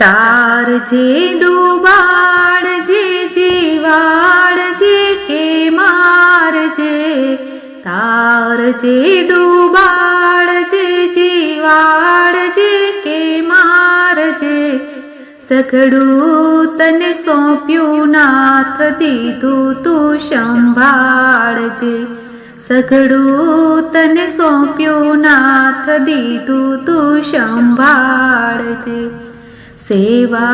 તારજે જીવાડ, જે કે મારજે જે જીવાડ, જે કે મારજે સઘળું તને સોંપ્યું નાથ દીધું તું સંભાળજે સઘળું તને સોંપ્યું નાથ દીધું તું સંભાળજે सेवा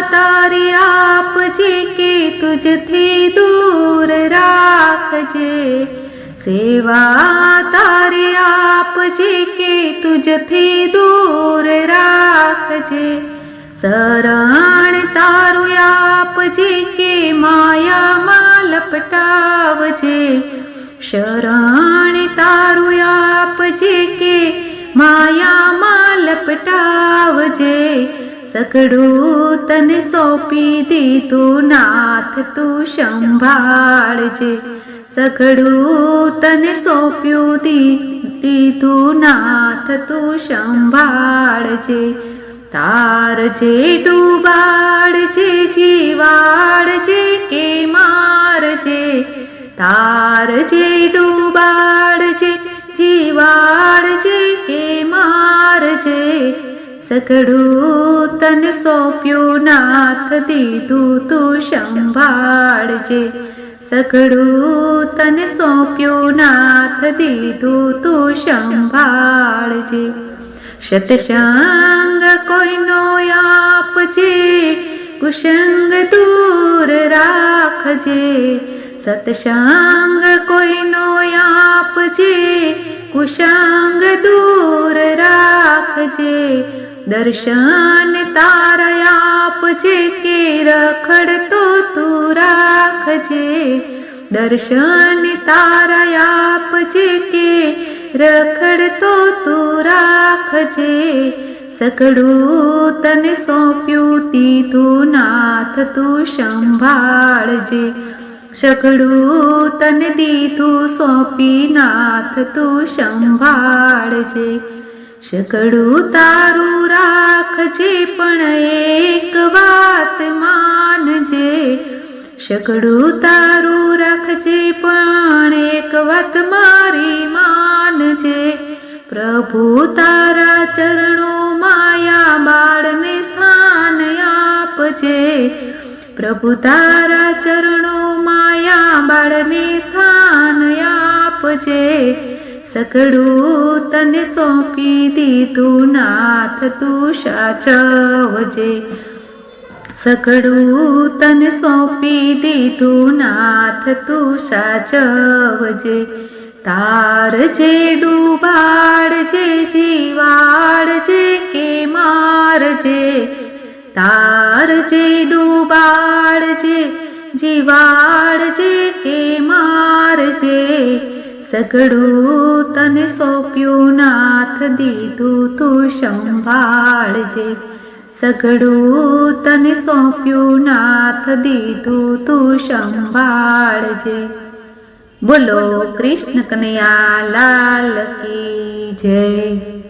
तारि आपजीकी तज ी दूर राख जे। सेवा तारे आप जे के तु तज ी दूर राख जे। सरण तारो आप शरण के माया मलटावजेे शरणप जीके माया माल पटाव जे। સકડું તને સોંપી દીધું નાથ તું સંભાળજે સકડું તને સોંપ્યું દીધું નાથ તું સંભાળજે તારજે ડૂબાડજે જીવાડજે કે મારજે તારજે ડૂબાડજે જીવાડજે કે મારજે સઘળું તન સોંપ્યું નાથ દીધું તું સંભાળજે સઘળું તન સોંપ્યું નાથ દીધું તું સંભાળજે સતસંગ કોઈનો આપજે કુસંગ દૂર રાખજે સતસંગ કોઈનો આપજે કુસંગ દૂર રાખજે દર્શન તારા આપજે કે રખડતો તું રાખજે. દર્શન તારા આપજે કે રખડતો તું રાખજે. સકડું તને સોંપ્યું તીધું નાથ તું સંભાળજે. સકડું તને દીધું સોંપી નાથ તું સંભાળજે. શકડું તારું રાખજે પણ એક વાત માનજે. શકડું તારું રાખજે પણ એક વાત મારી માનજે. પ્રભુ તારા ચરણો માયા બાળને સ્થાન આપજે. પ્રભુ તારા ચરણો માયા બાળને સ્થાન આપજે. સકડું તને સોંપી દીધું નાથ તું સાચવજે સકડું તને સોંપી દીધું નાથ તું સાચવજે તારજે ડૂબાડજે જીવાડજે કે મારજે તારજે ડૂબાડજે જીવાડજે કે મારજે સગડું તને સોંપ્યું નાથ દીધું તું સંભાળજે. સગડું તને સોંપ્યું નાથ દીધું તું સંભાળજે. બોલો કૃષ્ણ કનૈયા લાલ કી જય.